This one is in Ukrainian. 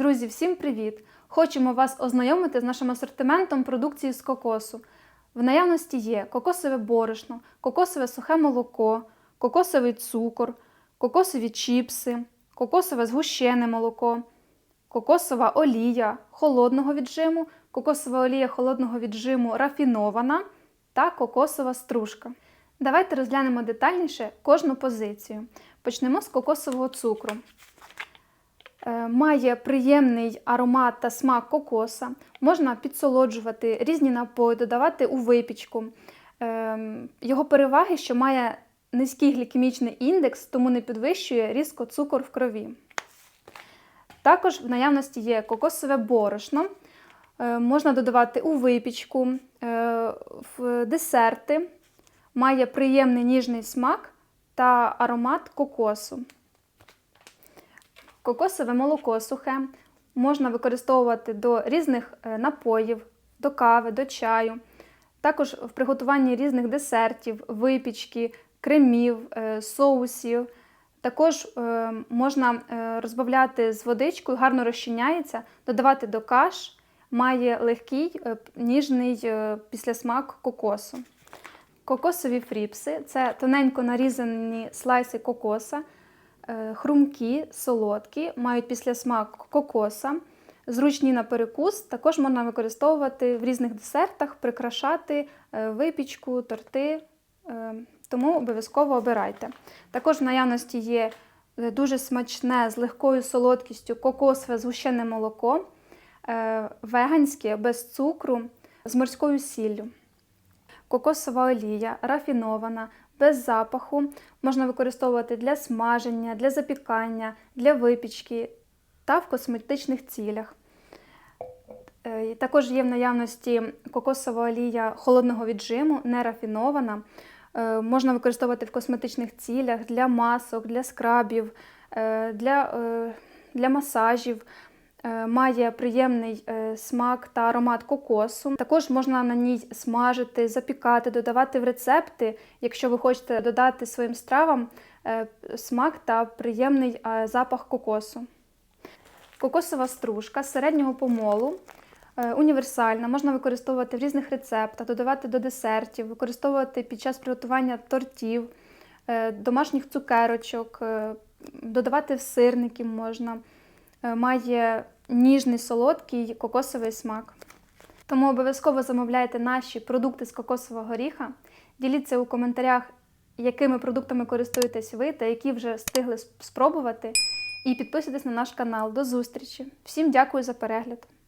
Друзі, всім привіт! Хочемо вас ознайомити з нашим асортиментом продукції з кокосу. В наявності є кокосове борошно, кокосове сухе молоко, кокосовий цукор, кокосові чіпси, кокосове згущене молоко, кокосова олія холодного віджиму, кокосова олія холодного віджиму рафінована та кокосова стружка. Давайте розглянемо детальніше кожну позицію. Почнемо з кокосового цукру. Е, Має приємний аромат та смак кокоса. Можна підсолоджувати різні напої, додавати у випічку. Ем, Його переваги, що має низький глікемічний індекс, тому не підвищує різко цукор в крові. Також в наявності є кокосове борошно. Е, Можна додавати у випічку, е, в десерти. Має приємний ніжний смак та аромат кокосу. Кокосове молоко сухе можна використовувати до різних е, напоїв, до кави, до чаю. Також в приготуванні різних десертів, випічки, кремів, е, соусів. Також е, можна розбавляти з водичкою, гарно розчиняється, додавати до каш, має легкий ніжний післясмак кокосу. Кокосові фріпси це тоненько нарізані слайси кокоса, хрумкі, солодкі, мають післясмак кокоса, зручні на перекус. Також можна використовувати в різних десертах, прикрашати е, випічку, торти, е, тому обов'язково обирайте. Також в наявності є е, дуже смачне з легкою солодкістю кокосове згущене молоко, е, веганське, без цукру, з морською сіллю. Кокосова олія рафінована, без запаху, можна використовувати для смаження, для запікання, для випічки та в косметичних цілях. Е, Також є в наявності кокосова олія холодного віджиму, не рафінована. Е, Можна використовувати в косметичних цілях для масок, для скрабів, е, для, для масажів. Має приємний смак та аромат кокосу. Також можна на ній смажити, запікати, додавати в рецепти, якщо ви хочете додати своїм стравам е, смак та приємний е, запах кокосу. Кокосова стружка середнього помолу. е, Універсальна, можна використовувати в різних рецептах, додавати до десертів, використовувати під час приготування тортів, домашніх цукерочок, додавати в сирники можна. Має ніжний солодкий кокосовий смак. Тому обов'язково замовляйте наші продукти з кокосового горіха. Діліться у коментарях, якими продуктами користуєтесь ви та які вже встигли спробувати. І підписуйтесь на наш канал. До зустрічі! Всім дякую за перегляд!